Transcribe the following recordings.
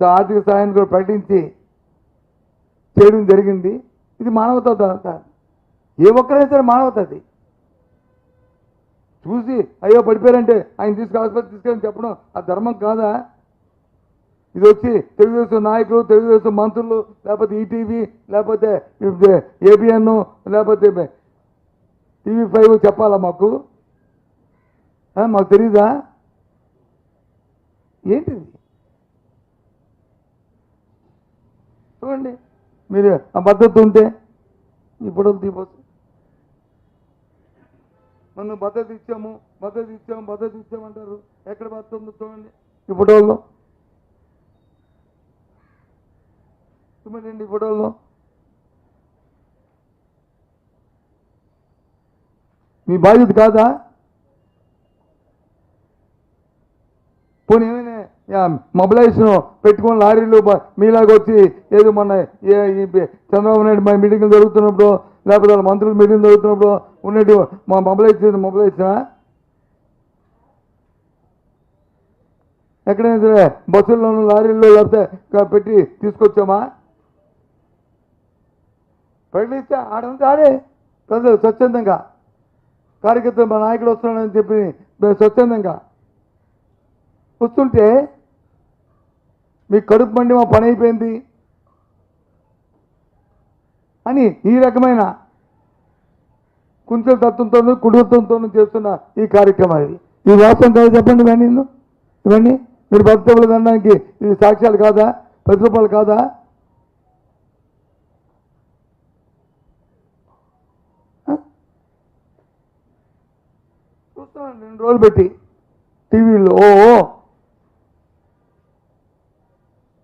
So ఆర్థిక సహాయాన్ని కూడా ప్రకటించి చేయడం జరిగింది. ఇది మానవత అంతా ఏ ఒక్కరైనా సరే మానవత అది. చూసి అయ్యో పడిపోయారంటే ఆయన తీసుకు ఆసుపత్రి తీసుకెళ్ళి చెప్పడం ఆ ధర్మం కాదా? ఇది వచ్చి తెలుగుదేశం నాయకులు తెలుగుదేశం మంత్రులు లేకపోతే ఈటీవీ లేకపోతే ఏబిఎన్ లేకపోతే టీవీ ఫైవ్ చెప్పాలా మాకు? మాకు తెలీదా? ఏంటిది? చూడండి మీరు ఆ భద్రత ఉంటే ఈ ఫోటోలు తీపోతుంది మనం భద్రత ఇచ్చాము భద్రత ఇచ్చాము భద్రత ఇచ్చామంటారు. ఎక్కడ భద్రత ఉందో చూడండి. ఈ ఫోటోల్లో చూడండి ఈ ఫోటోల్లో మీ బాధ్యత కాదా? పోనీ ఏమైనా యా, లారీలు మీలాగా వచ్చి ఏదో మొన్న ఈ చంద్రబాబు నాయుడు మా మీటింగ్లు జరుగుతున్నప్పుడు లేకపోతే వాళ్ళ మంత్రుల మీటింగ్ జరుగుతున్నప్పుడు ఉన్నట్టు మా మొబిలైజ్ చేసిన మొబిలైజేషనా ఎక్కడైనా సరే బస్సుల్లోనూ లారీల్లో లేకపోతే పెట్టి తీసుకొచ్చామా? ప్రకటిస్తే ఆడంతా ఆడే. ప్రజలు స్వచ్ఛందంగా. కార్యకర్తలు మా నాయకుడు వస్తున్నాడని చెప్పి స్వచ్ఛందంగా. వస్తుంటే మీ కడుపు మండి మా పని అయిపోయింది. అని ఈ రకమైన కుంచెల తత్వంతో కుటుంబంతో చేస్తున్న ఈ కార్యక్రమం ఇది. ఈ వాస్తవం కాదు చెప్పండి ఇవన్నీ ఇవన్నీ మీరు భక్తులు అనడానికి ఇది సాక్ష్యాలు కాదా? ప్రతిరూపాలు కాదా? చూస్తున్నాను రెండు రోజులు పెట్టి టీవీలో ఓ.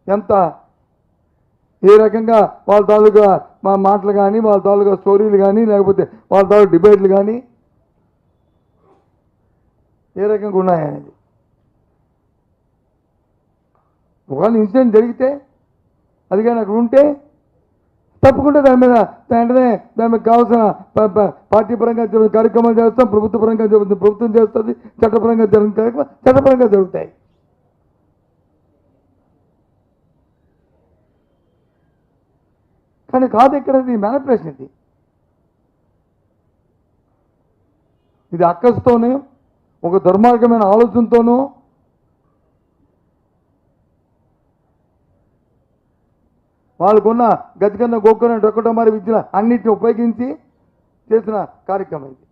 ఎంత? ఏ రకంగా వాళ్ళ తాలూకా మా మాటలు కానీ వాళ్ళ తాలూకా స్టోరీలు కానీ లేకపోతే వాళ్ళ తాలూకా డిబేట్లు కానీ ఏ రకంగా ఉన్నాయనేది ఒకవేళ ఇన్సిడెంట్ జరిగితే అది కానీ అక్కడ ఉంటే తప్పకుండా దాని మీద వెంటనే దాని మీద కావాల్సిన ప- ప- పార్టీ పరంగా కార్యక్రమాలు చేస్తాం ప్రభుత్వ పరంగా జరుగుతుంది ప్రభుత్వం చేస్తుంది చట్టపరంగా జరుగుతుంది కార్యక్రమం చట్టపరంగా జరుగుతాయి. కానీ కాదు ఇక్కడ ఇది మేనిఫెస్టేషన్ ఇది. ఇది అక్కస్తోనే ఒక దుర్మార్గమైన ఆలోచనతోనూ వాళ్ళకున్న గతికన్న గోక్కున్న డొక్కట మరి విద్య అన్నిటిని ఉపయోగించి చేసిన కార్యక్రమం ఇది.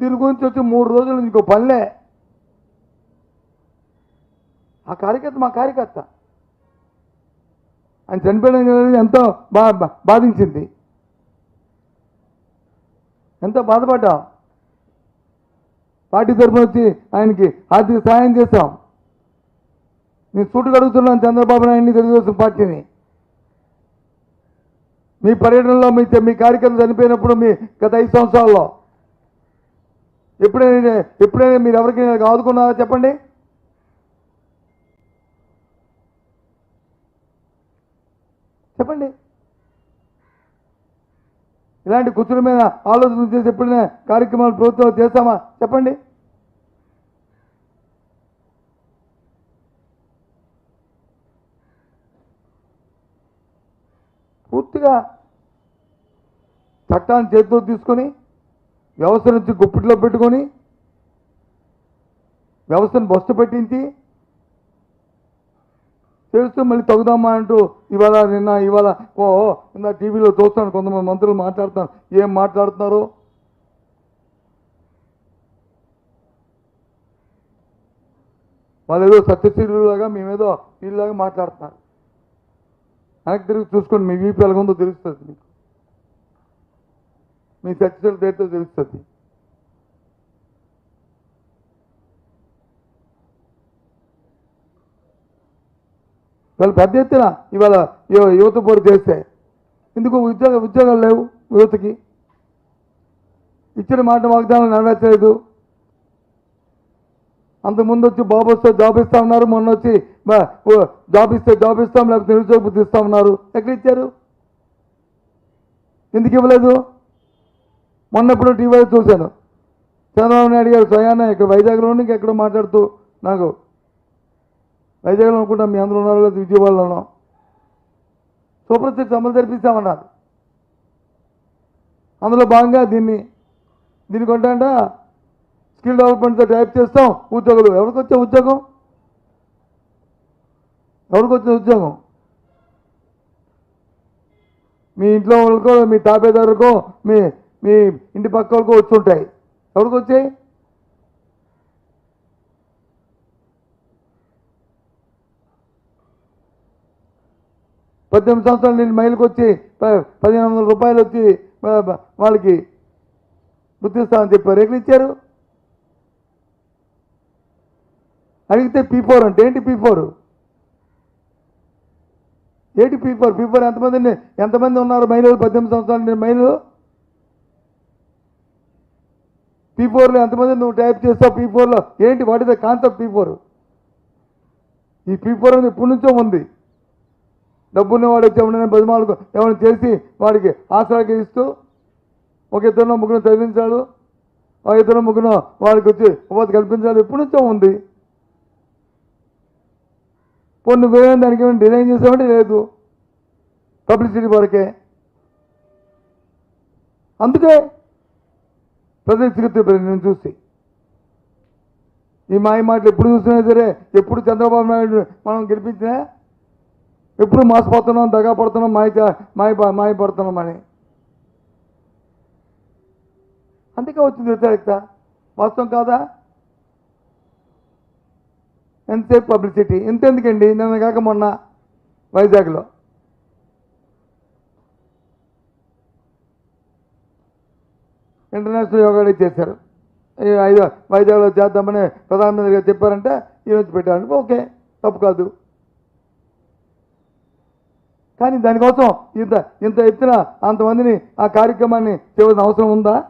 దీని గురించి వచ్చి మూడు రోజులు ఇంకో పనిలే. ఆ కార్యకర్త మా కార్యకర్త. ఆయన చనిపోయడం ఎంతో బా బా- బాధించింది. ఎంతో బాధపడ్డాం. పార్టీ తరఫున వచ్చి ఆయనకి ఆర్థిక సహాయం చేశాం. నేను సూటు కడుగుతున్నాను చంద్రబాబు నాయుడిని తెలుగుదేశం పార్టీని. మీ పర్యటనలో మీ మీ కార్యక్రమం చనిపోయినప్పుడు మీ గత ఐదు సంవత్సరాల్లో ఎప్పుడైనా ఎప్పుడైనా మీరు ఎవరికైనా ఆదుకున్నారా చెప్పండి? చెప్పండి. ఇలాంటి కుచ్చుల మీద ఆలోచన చేసి ఎప్పుడైనా కార్యక్రమాలు ప్రభుత్వం చేస్తామా? చెప్పండి. పూర్తిగా చట్టాన్ని చేతిలో తీసుకొని వ్యవస్థ నుంచి గుప్పిట్లో పెట్టుకొని వ్యవస్థను బస్సు పెట్టించి చేస్తూ మళ్ళీ తగుదామా అంటూ ఇవాళ నిన్న ఇవాళ ఓ నిన్న టీవీలో చూస్తాను కొంతమంది మంత్రులు మాట్లాడుతాను ఏం మాట్లాడుతున్నారు? వాళ్ళు ఏదో సత్యశీలులాగా మేమేదో వీళ్ళలాగా మాట్లాడుతున్నారు. వెనక్కి తిరిగి చూసుకోండి మీ వీపు ఎలాగుందో తెలుస్తుంది మీకు. మీ సత్యశీలు దేంతో తెలుస్తుంది. వాళ్ళు పెద్ద ఎత్తున ఇవాళ యువత పోరు చేస్తే ఎందుకు ఉద్యోగ ఉద్యోగాలు లేవు యువతకి? ఇచ్చిన మాట వాగ్దానం నెరవేర్చలేదు. అంతకుముందు వచ్చి బాబు వస్తే జాబ్ ఇస్తా ఉన్నారు మొన్న వచ్చి జాబ్ ఇస్తే జాబ్ ఇస్తాం లేకపోతే నిరుద్యోగ ఇస్తా ఉన్నారు. ఎక్కడ ఇచ్చారు? ఎందుకు ఇవ్వలేదు? మొన్నప్పుడు టీవీ చూశాను. చంద్రబాబు నాయుడు గారు స్వయాన ఇక్కడ వైజాగ్లో ఎక్కడో మాట్లాడుతూ నాకు వైజాగ్లో అనుకుంటా మీ అందరూ ఉన్నారో లేదా విజయవాడలోనో. సూపర్ సిక్స్ అమలు జరిపిస్తామన్నారు. అందులో భాగంగా దీన్ని దీనికి కొంటాంట స్కిల్ డెవలప్మెంట్తో టైప్ చేస్తాం ఉద్యోగులు. ఎవరికి వచ్చే ఉద్యోగం? ఎవరికి వచ్చిన ఉద్యోగం? మీ ఇంట్లో వాళ్ళకో మీ తాపేదారుకో మీ మీ ఇంటి పక్క వాళ్ళకో వచ్చి ఉంటాయి. ఎవరికి వచ్చాయి? పద్దెనిమిది సంవత్సరాలు నేను మైలుకి వచ్చి పదిహేను వందల రూపాయలు వచ్చి వాళ్ళకి గుర్తిస్తామని చెప్పారు ఎక్కడ ఇచ్చారు. అడిగితే పీ ఫోర్ అంటే ఏంటి పీ ఫోర్ ఏంటి పీ ఫోర్ పీ ఫోర్ ఎంతమంది ఎంతమంది ఉన్నారు మహిళలు పద్దెనిమిది సంవత్సరాలు నేను మహిళలు? పీ ఫోర్లో ఎంతమంది నువ్వు టైప్ చేస్తావు పీ ఫోర్లో ఏంటి what is the concept P four ఈ పీ ఫోర్ అనేది ఇప్పటి నుంచో ఉంది. డబ్బున్న వాడు వచ్చి బతిమాలకు ఏమైనా చేసి వాడికి ఆసరాకి ఇస్తూ ఒక ఇద్దరు ముగ్గురు చదివించాడు. ఒక ఇద్దరు ముగ్గురు వాడికి వచ్చి ఉపాధి కల్పించాలి ఎప్పటి నుంచో ఉంది. కొన్ని వేరే దానికి ఏమైనా డిజైన్ చేసామంటే లేదు. పబ్లిసిటీ వరకే. అందుకే ప్రజలు చిరుతి నేను చూసి. ఈ మాయ మాటలు ఎప్పుడు చూసినా సరే ఎప్పుడు చంద్రబాబు నాయుడు మనం గెలిపించినా ఎప్పుడు మాసిపోతున్నాం దగా పడుతున్నాం మాయ మాయ మాయపడుతున్నాం మాయ పడుతున్నాం అని. అందుకే వచ్చింది వ్యతిరేకత. వాస్తవం కాదా? ఎంతసేపు పబ్లిసిటీ? ఎంతెందుకండి నిన్న కాక మొన్న వైజాగ్లో. ఇంటర్నేషనల్ యోగా డే చేశారు. ఐదో వైజాగ్లో చేద్దామని ప్రధానమంత్రి గారు చెప్పారంటే ఈ రోజు పెట్టారు ఓకే తప్పు కాదు. కానీ దానికోసం ఇంత ఇంత ఎత్తున అంతమందిని ఆ కార్యక్రమాన్ని చేయవలసిన అవసరం ఉందా?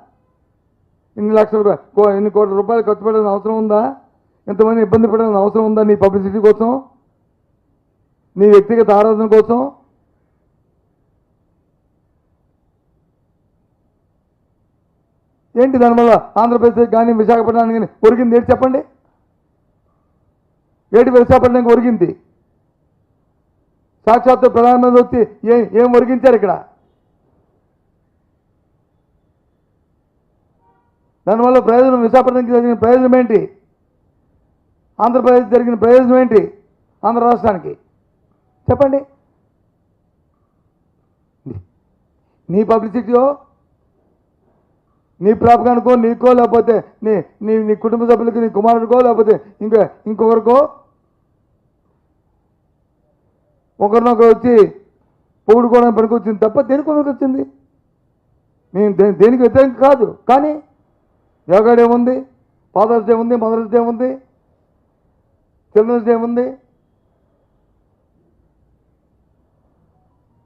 ఇన్ని లక్షల కో- ఇన్ని కోట్ల రూపాయలు ఖర్చు పెట్టాల్సిన అవసరం ఉందా? ఇంతమంది ఇబ్బంది పడాల్సిన అవసరం ఉందా నీ పబ్లిసిటీ కోసం? నీ వ్యక్తిగత ఆరాధన కోసం? ఏంటి దానివల్ల ఆంధ్రప్రదేశ్ కానీ విశాఖపట్నానికి కానీ ఒరిగింది ఏంటి చెప్పండి? ఏంటి విశాఖపట్నానికి ఒరిగింది? సాక్షాత్తు ప్రధానమంత్రి వచ్చి ఏం ఏం ఒరిగించారు ఇక్కడ? దానివల్ల ప్రయోజనం విశాఖపట్నంకి జరిగిన ప్రయోజనం ఏంటి? ఆంధ్రప్రదేశ్ జరిగిన ప్రయోజనం ఏంటి? ఆంధ్ర రాష్ట్రానికి. చెప్పండి. నీ పబ్లిసిటీయో నీ ప్రాపకానికో నీకో లేకపోతే నీ నీ నీ కుటుంబ సభ్యులకి నీ కుమారుడికో లేకపోతే ఇంకా ఇంకొకరికో ఒకరినొకరు వచ్చి పొగుడుకోవడానికి పనికొచ్చింది తప్ప దేనికి పనికొచ్చింది? మేము దే దేనికి వ్యతిరేకం కాదు. కానీ యోగా డే ఉంది ఫాదర్స్ డే ఉంది మదర్స్ డే ఉంది చిల్డ్రన్స్ డే ఉంది.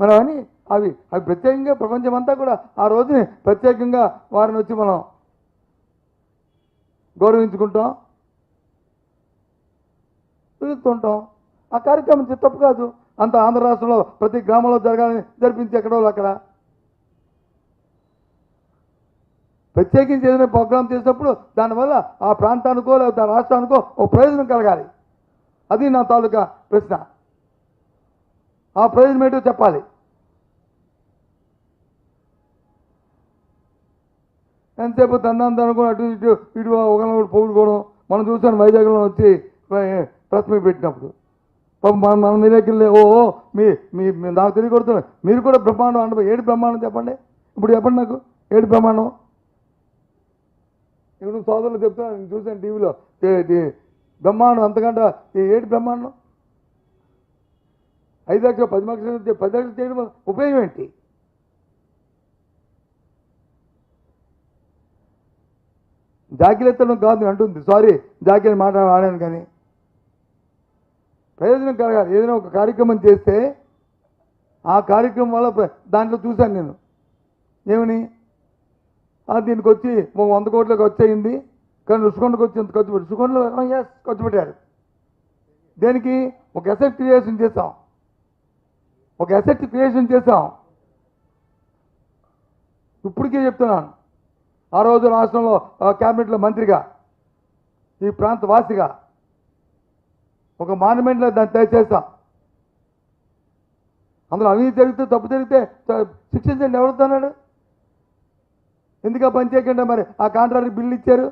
మనం అని అవి అవి ప్రత్యేకంగా ప్రపంచం అంతా కూడా ఆ రోజుని ప్రత్యేకంగా వారిని వచ్చి మనం గౌరవించుకుంటాం పిలుస్తుంటాం ఆ కార్యక్రమం తప్పు కాదు. అంత ఆంధ్ర రాష్ట్రంలో ప్రతి గ్రామంలో జరగాలని జరిపించి ఎక్కడో అక్కడ. ప్రత్యేకించి ఏదైనా ప్రోగ్రామ్ చేసినప్పుడు దానివల్ల ఆ ప్రాంతానికో లేదా రాష్ట్రానికో ఒక ప్రయోజనం కలగాలి. అది నా తాలూకా ప్రశ్న. ఆ ప్రయోజనం ఏంటో చెప్పాలి. ఎంతసేపు తందాన్ని అనుకుని అటు ఇటు ఇటు ఒకరినొకరు పొగుడుకోవడం మనం చూసాను వైజాగ్లో వచ్చి ప్రెస్ మీట్ పెట్టినప్పుడు. మన మీ దగ్గర ఓ ఓ, మీ మీ నాకు తెలియకొడుతున్నారు మీరు కూడా బ్రహ్మాండం అంటే ఏడు బ్రహ్మాండం చెప్పండి. ఇప్పుడు చెప్పండి నాకు. ఏడు బ్రహ్మాండం? ఇప్పుడు సోదరులు చెప్తున్నారు నేను చూసాను టీవీలో. బ్రహ్మాండం అంతకంటే ఏడు బ్రహ్మాండం? ఐదు లక్షలు పది లక్షలు పది లక్షలు చేయడం ఉపయోగం ఏంటి? జాగ్రత్తలు కాదు అంటుంది. సారీ జాగ్రత్త మాట ఆడాను కానీ. ప్రయోజనం కలగాలి ఏదైనా ఒక కార్యక్రమం చేస్తే ఆ కార్యక్రమం వల్ల దాంట్లో చూశాను నేను. ఏమని? దీనికి వచ్చి వంద కోట్లకు వచ్చేయింది కానీ రుషికొండకు వచ్చి ఇంత ఖర్చు పెట్టి రుషికొండలో ఎస్ ఖర్చు పెట్టారు. దేనికి? ఒక ఎసెట్ క్రియేషన్ చేసాం ఒక ఎసెట్ క్రియేషన్ చేసాం ఇప్పటికే చెప్తున్నాను. ఆ రోజు రాష్ట్రంలో ఆ, క్యాబినెట్లో మంత్రిగా ఈ ప్రాంత వాసిగా ఒక మాన్యుమెంట్లో దాన్ని దయచేస్తా అందులో అవినీతి జరిగితే తప్పు జరిగితే శిక్షించండి ఎవరుతున్నాడు ఎందుకు ఆ పని చేయకుండా మరి ఆ కాంట్రాక్ట్ బిల్లు ఇచ్చారు?